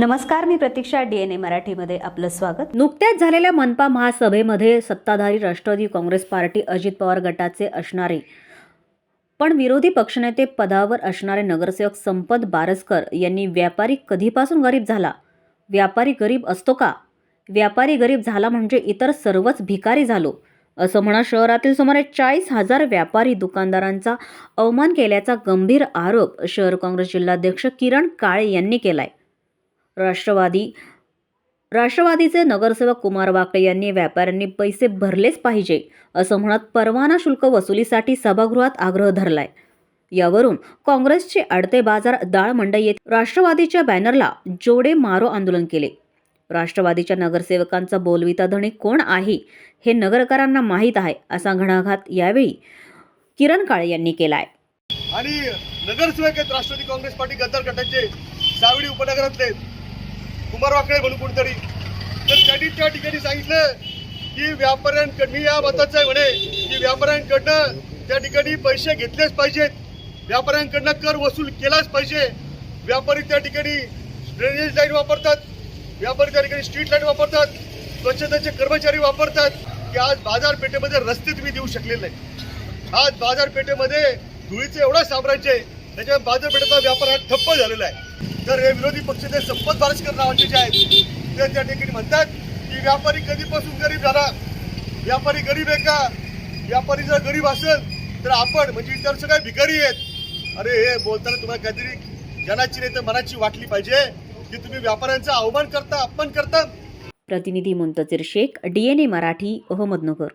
नमस्कार मी प्रतीक्षा D N A मराठीमध्ये आपलं स्वागत. नुकत्याच झालेल्या मनपा महासभेमध्ये सत्ताधारी राष्ट्रवादी काँग्रेस पार्टी अजित पवार गटाचे असणारे पण विरोधी पक्षनेते पदावर असणारे नगरसेवक संपत बारसकर यांनी व्यापारी कधीपासून गरीब झाला? व्यापारी गरीब असतो का? व्यापारी गरीब झाला म्हणजे इतर सर्वच भिकारी झालो असं म्हणा शहरातील सुमारे चाळीस हजार व्यापारी दुकानदारांचा अवमान केल्याचा गंभीर आरोप शहर काँग्रेस जिल्हाध्यक्ष किरण काळे यांनी केलाय. राष्ट्रवादी. राष्ट्रवादीचे नगरसेवक कुमार वाकळे यांनी व्यापाऱ्यांनी पैसे भरलेच पाहिजे असं म्हणत परवाना शुल्क वसुलीसाठी सभागृहात आग्रह धरलाय. यावरून काँग्रेसचे आडते बाजार दाळ मंडई येथे राष्ट्रवादीच्या बॅनरला जोडे मारो आंदोलन केले. राष्ट्रवादीच्या नगरसेवकांचा बोलविता धणी कोण आहे हे नगरकरांना माहीत आहे असा घणाघात यावेळी किरण काळे यांनी केलाय. आणि नगरसेवक आहेत राष्ट्रवादी काँग्रेस पार्टी गद्दार गटाचे सावडी उपनगरातले कुमार वाकडे म्हणून कोणतरी. तर त्यांनी त्या ठिकाणी सांगितलं की व्यापाऱ्यांकडनं मी या मताचं आहे म्हणे की व्यापाऱ्यांकडनं त्या ठिकाणी पैसे घेतलेच पाहिजेत. व्यापाऱ्यांकडनं कर वसूल केलाच पाहिजे. व्यापारी त्या ठिकाणी ड्रेनेज लाइट वापरतात. व्यापारी त्या ठिकाणी स्ट्रीट लाइट वापरतात. स्वच्छतेचे कर्मचारी वापरतात की आज बाजारपेठेमध्ये रस्ते तुम्ही देऊ शकलेले नाही आज बाजारपेठेमध्ये धुळीचं एवढं साम्राज्य आहे त्याच्या बाजारपेठेचा व्यापार हा ठप्प झालेला आहे. तर हे विरोधी पक्ष ते संपत बारसकर नावाचे जे आहेत ते त्या ठिकाणी म्हणतात की व्यापारी कधीपासून गरीब झाला? व्यापारी गरीब आहे का? व्यापारी जर गरीब असेल तर आपण म्हणजे इतर सगळे भिकारी आहेत. अरे हे बोलताना तुम्हाला काहीतरी जनाची नाही तर मनाची वाटली पाहिजे की तुम्ही व्यापाऱ्यांचा अवमान करता अपमान करता. प्रतिनिधी मुंतजीर शेख डीएनए मराठी अहमदनगर.